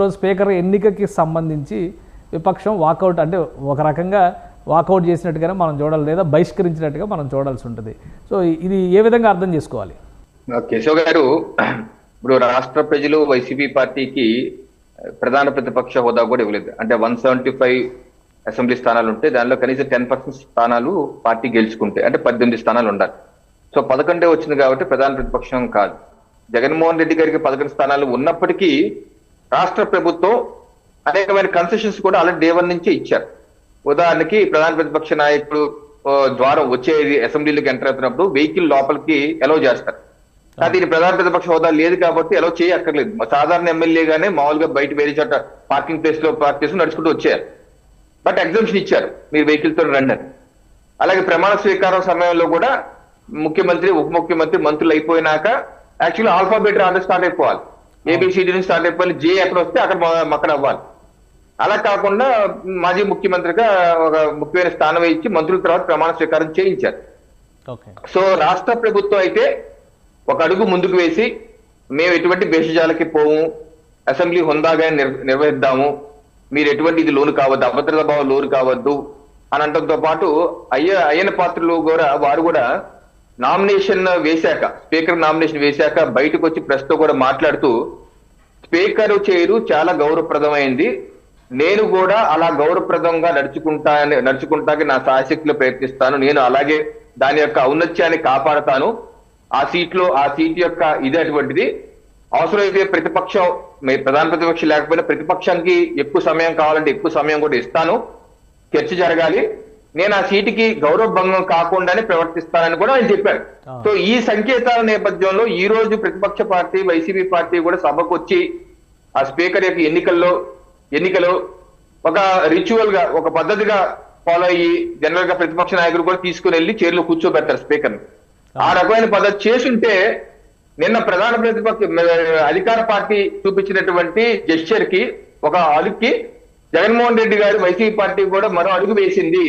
రోజు స్పీకర్ ఎన్నికకి సంబంధించి విపక్షం వాకౌట్ అంటే ఒక రకంగా వాకౌట్ చేసినట్టుగానే మనం చూడాలి లేదా బహిష్కరించినట్టుగా మనం చూడాల్సి ఉంటుంది. సో ఇది ఏ విధంగా అర్థం చేసుకోవాలి? కేశవ్ గారు ఇప్పుడు రాష్ట్ర ప్రజలు వైసీపీ పార్టీకి ప్రధాన ప్రతిపక్ష హోదా కూడా ఇవ్వలేదు. అంటే వన్ సెవెంటీ ఫైవ్ అసెంబ్లీ స్థానాలు ఉంటే దానిలో కనీసం టెన్ పర్సెంట్ స్థానాలు పార్టీ గెలుచుకుంటే అంటే పద్దెనిమిది స్థానాలు ఉండాలి. సో పదకొండే వచ్చింది కాబట్టి ప్రధాన ప్రతిపక్షం కాదు. జగన్మోహన్ రెడ్డి గారికి పదకొండు స్థానాలు ఉన్నప్పటికీ రాష్ట్ర ప్రభుత్వం అనేకమైన కన్సెషన్స్ కూడా అలా డే వన్ నుంచే ఇచ్చారు. ఉదాహరణకి ప్రధాన ప్రతిపక్ష నాయకుడు ద్వారా వచ్చే అసెంబ్లీలోకి ఎంటర్ అవుతున్నప్పుడు వెహికల్ లోపలికి ఎలవ్ చేస్తారు. కానీ దీని ప్రధాన ప్రతిపక్ష హోదా లేదు కాబట్టి ఎలా చేయక్కర్లేదు. మా సాధారణ ఎమ్మెల్యేగానే మామూలుగా బయట వేరే చోట పార్కింగ్ ప్లేస్లో పార్క్ చేసి నడుచుకుంటూ వచ్చారు. బట్ ఎగ్జామ్షన్ ఇచ్చారు. మీరు వెహికల్తో రండి అని. అలాగే ప్రమాణ స్వీకారం సమయంలో కూడా ముఖ్యమంత్రి ఉప ముఖ్యమంత్రి మంత్రులు అయిపోయినాక యాక్చువల్లీ ఆల్ఫాబెట్ ఆర్డర్ స్టార్ట్ అయిపోవాలి ఏబిసిడి నుంచి స్టార్ట్ అయిపోవాలి జే ఎక్కడ వస్తే అక్కడ అక్కడ అవ్వాలి. అలా కాకుండా మాజీ ముఖ్యమంత్రిగా ఒక ముఖ్యమైన స్థానం ఇచ్చి మంత్రుల తర్వాత ప్రమాణ స్వీకారం చేయించారు. సో రాష్ట్ర ప్రభుత్వం అయితే ఒక అడుగు ముందుకు వేసి మేము ఎటువంటి భేషజాలకి పోము అసెంబ్లీ హుందాగా నిర్- నిర్వహిద్దాము మీరు ఎటువంటి ఇది లోను కావద్దు అభద్రతా భావం లోను కావద్దు అని అనడంతో పాటు అయ్య అయ్యన పాత్రలు కూడా వారు కూడా నామినేషన్ వేశాక స్పీకర్ నామినేషన్ వేశాక బయటకు వచ్చి ప్రెస్తో కూడా మాట్లాడుతూ స్పీకర్ చేరు చాలా గౌరవప్రదమైంది. నేను కూడా అలా గౌరవప్రదంగా నడుచుకుంటా నడుచుకుంటాకి నా సాయశక్తిలో ప్రయత్నిస్తాను. నేను అలాగే దాని యొక్క ఔన్నత్యాన్ని కాపాడతాను. ఆ సీట్లో ఆ సీట్ యొక్క ఇది అటువంటిది. అవసరమైతే ప్రతిపక్షం మీ ప్రధాన ప్రతిపక్షం లేకపోయినా ప్రతిపక్షానికి ఎక్కువ సమయం కావాలంటే ఎక్కువ సమయం కూడా ఇస్తాను. చర్చ జరగాలి. నేను ఆ సీటుకి గౌరవ భంగం కాకుండానే ప్రవర్తిస్తానని కూడా ఆయన చెప్పారు. సో ఈ సంకేతాల నేపథ్యంలో ఈ రోజు ప్రతిపక్ష పార్టీ వైసీపీ పార్టీ కూడా సభకు వచ్చి ఆ స్పీకర్ యొక్క ఎన్నికల్లో ఎన్నికలో ఒక రిచువల్గా ఒక పద్ధతిగా ఫాలో అయ్యి జనరల్గా ప్రతిపక్ష నాయకులు కూడా తీసుకుని వెళ్ళి చైర్లో కూర్చోబెడతారు స్పీకర్ ఆ రకమైన పద్ధతి చేసుంటే నిన్న ప్రధాన ప్రతిపక్ష అధికార పార్టీ చూపించినటువంటి జెస్చర్కి ఒక అడుగుకి జగన్మోహన్ రెడ్డి గారు వైసీపీ పార్టీ కూడా మరో అడుగు వేసింది.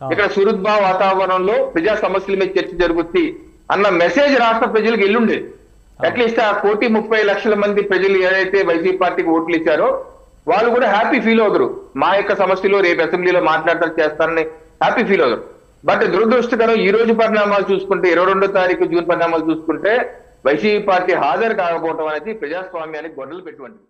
ఇక్కడ సురుద్భా వాతావరణంలో ప్రజా సమస్యల మీద చర్చ జరుగుద్ది అన్న మెసేజ్ రాష్ట్ర ప్రజలకు ఎల్లుండేది అట్లీస్ట్ ఆ కోటి ముప్పై లక్షల మంది ప్రజలు ఏదైతే వైసీపీ పార్టీకి ఓట్లు ఇచ్చారో వాళ్ళు కూడా హ్యాపీ ఫీల్ అవుతారు. మా యొక్క సమస్యలు రేపు అసెంబ్లీలో మాట్లాడతారు చేస్తారని హ్యాపీ ఫీల్ అవుతారు. బట్ దురదృష్టకరం ఈ రోజు పరిణామాలు చూసుకుంటే ఇరవై రెండో తారీఖు జూన్ పరిణామాలు చూసుకుంటే వైసీపీ పార్టీ హాజరు కాకపోవడం అనేది ప్రజాస్వామ్యానికి గొడవలు పెట్టుకుంటుంది